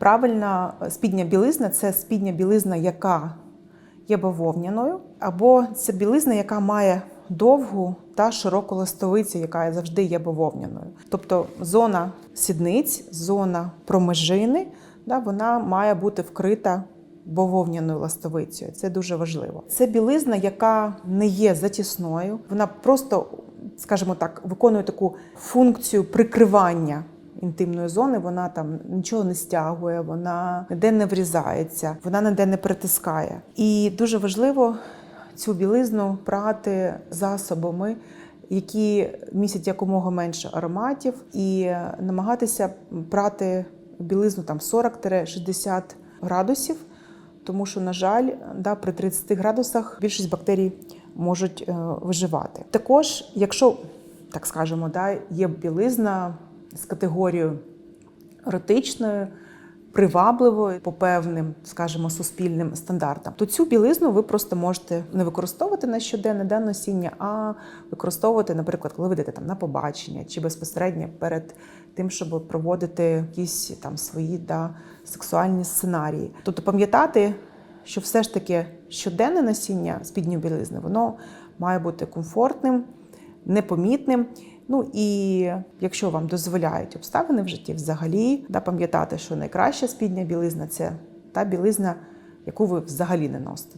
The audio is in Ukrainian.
Правильна спідня білизна це спідня білизна, яка є бавовняною, або це білизна, яка має довгу та широку ластовицю, яка завжди є бавовняною. Тобто зона сідниць, зона промежини, да, вона має бути вкрита бавовняною ластовицею. Це дуже важливо. Це білизна, яка не є затісною, вона просто, скажімо так, виконує таку функцію прикривання інтимної зони, вона там нічого не стягує, вона ніде не врізається, вона ніде не притискає. І дуже важливо цю білизну прати засобами, які містять якомога менше ароматів, і намагатися прати білизну там 40-60 градусів. Тому що, на жаль, да, при 30 градусах більшість бактерій можуть е, виживати. Також, якщо так скажемо, да, є білизна з категорією еротичною, привабливою по певним, скажімо, суспільним стандартам, то цю білизну ви просто можете не використовувати на щоденне день носіння, а використовувати, наприклад, коли ви йдете там на побачення чи безпосередньо перед тим, щоб проводити якісь там свої да, сексуальні сценарії. Тобто пам'ятати, що все ж таки щоденне носіння спідньої білизни, воно має бути комфортним, непомітним. Ну і якщо вам дозволяють обставини в житті, взагалі да, пам'ятати, що найкраща спідня білизна це та білизна, яку ви взагалі не носите.